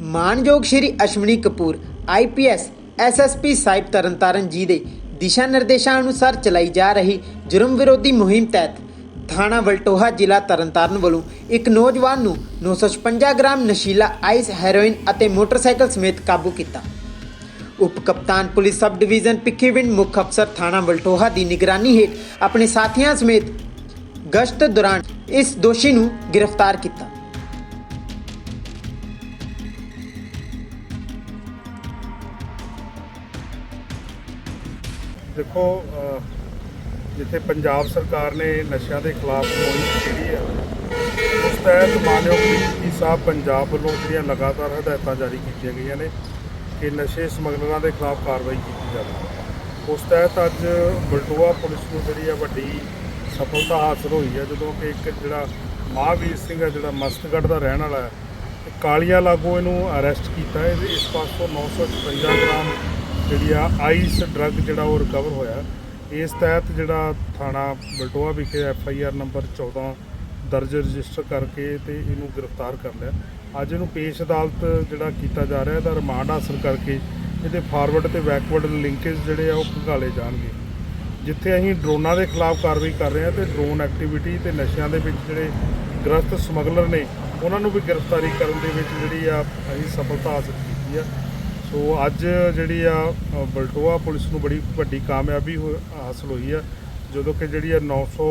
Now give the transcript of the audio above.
ਮਾਨਯੋਗ Shri Ashwani Kapoor IPS SSP ਸਾਹਿਬ ਤਰਨਤਾਰਨ ਜੀ ਦੇ ਦਿਸ਼ਾ ਨਿਰਦੇਸ਼ਾਂ ਅਨੁਸਾਰ ਚਲਾਈ ਜਾ ਰਹੀ ਜੁਰਮ ਵਿਰੋਧੀ ਮੁਹਿੰਮ ਤਹਿਤ ਥਾਣਾ ਵਲਟੋਹਾ ਜ਼ਿਲ੍ਹਾ ਤਰਨਤਾਰਨ ਵੱਲੋਂ ਇੱਕ ਨੌਜਵਾਨ ਨੂੰ 956 ਗ੍ਰਾਮ ਨਸ਼ੀਲਾ ਆਈਸ, ਹੈਰੋਇਨ ਅਤੇ ਮੋਟਰਸਾਈਕਲ ਸਮੇਤ ਕਾਬੂ ਕੀਤਾ। ਉਪ ਕਪਤਾਨ ਪੁਲਿਸ ਸਬ ਡਿਵੀਜ਼ਨ ਪਿੱਖੀਵਿੰਡ ਮੁੱਖ ਅਫਸਰ ਥਾਣਾ ਵਲਟੋਹਾ ਦੀ ਨਿਗਰਾਨੀ ਹੇਠ ਆਪਣੇ ਸਾਥੀਆਂ ਸਮੇਤ ਗਸ਼ਤ ਦੌਰਾਨ ਇਸ ਦੋਸ਼ੀ ਨੂੰ ਗ੍ਰਿਫਤਾਰ ਕੀਤਾ। ਦੇਖੋ ਜਿੱਥੇ ਪੰਜਾਬ ਸਰਕਾਰ ਨੇ ਨਸ਼ਿਆਂ ਦੇ ਖਿਲਾਫ ਮੁਹਿੰਮ ਛੇੜੀ ਹੈ ਉਸ ਤਹਿਤ ਮਾਨਯੋਗ ਡੀਜੀਪੀ ਸਾਹਿਬ ਪੰਜਾਬ ਵੱਲੋਂ ਜਿਹੜੀਆਂ ਲਗਾਤਾਰ ਹਦਾਇਤਾਂ ਜਾਰੀ ਕੀਤੀਆਂ ਗਈਆਂ ਨੇ ਕਿ ਨਸ਼ੇ ਸਮਗਲਰਾਂ ਦੇ ਖਿਲਾਫ ਕਾਰਵਾਈ ਕੀਤੀ ਜਾਵੇ। ਉਸ ਤਹਿਤ ਅੱਜ ਬਲਟੋਆ ਪੁਲਿਸ ਨੂੰ ਜਿਹੜੀ ਆ ਵੱਡੀ ਸਫਲਤਾ ਹਾਸਲ ਹੋਈ ਹੈ ਜਦੋਂ ਕਿ ਇੱਕ ਜਿਹੜਾ ਮਹਾਵੀਰ ਸਿੰਘ ਹੈ ਜਿਹੜਾ ਮਸਤਗੜ੍ਹ ਦਾ ਰਹਿਣ ਵਾਲਾ ਹੈ ਤੇ ਕਾਲੀਆ ਲਾਗੋ ਇਹਨੂੰ ਅਰੈਸਟ ਕੀਤਾ। ਹੈ ਇਸ ਪਾਸੋਂ 955 ਗ੍ਰਾਮ ਜਿਹੜੀ ਆ ਆਈਸ ਡਰੱਗ ਜਿਹੜਾ ਉਹ ਰਿਕਵਰ ਹੋਇਆ। ਇਸ ਤਹਿਤ ਜਿਹੜਾ ਥਾਣਾ ਬਲਟੋਆ ਵਿਖੇ ਐਫ ਆਈ ਆਰ ਨੰਬਰ 14 ਦਰਜ ਰਜਿਸਟਰ ਕਰਕੇ ਤੇ ਇਹਨੂੰ ਗ੍ਰਿਫਤਾਰ ਕਰ ਲਿਆ। ਅੱਜ ਇਹਨੂੰ ਪੇਸ਼ ਅਦਾਲਤ ਜਿਹੜਾ ਕੀਤਾ ਜਾ ਰਿਹਾ, ਇਹਦਾ ਰਿਮਾਂਡ ਹਾਸਲ ਕਰਕੇ ਇਹਦੇ ਫਾਰਵਰਡ ਤੇ ਬੈਕਵਰਡ ਲਿੰਕੇਜ ਜਿਹੜੇ ਆ ਉਹ ਖੰਗਾਲੇ ਜਾਣਗੇ। ਜਿੱਥੇ ਅਸੀਂ ਡਰੋਨਾਂ ਦੇ ਖਿਲਾਫ ਕਾਰਵਾਈ ਕਰ ਰਹੇ ਹਾਂ ਤੇ ਡਰੋਨ ਐਕਟੀਵਿਟੀ ਤੇ ਨਸ਼ਿਆਂ ਦੇ ਵਿੱਚ ਜਿਹੜੇ ਗ੍ਰਸਤ ਸਮਗਲਰ ਨੇ, ਉਹਨਾਂ ਨੂੰ ਵੀ ਗ੍ਰਿਫਤਾਰੀ ਕਰਨ ਦੇ ਵਿੱਚ ਜਿਹੜੀ ਆ ਅਸੀਂ ਸਫਲਤਾ ਹਾਸਲ ਕੀਤੀ ਆ। ਸੋ ਅੱਜ ਜਿਹੜੀ ਆ ਬਲਟੋਆ ਪੁਲਿਸ ਨੂੰ ਬੜੀ ਵੱਡੀ ਕਾਮਯਾਬੀ ਹੋ- ਹਾਸਲ ਹੋਈ ਆ, ਜਦੋਂ ਕਿ ਜਿਹੜੀ ਆ 900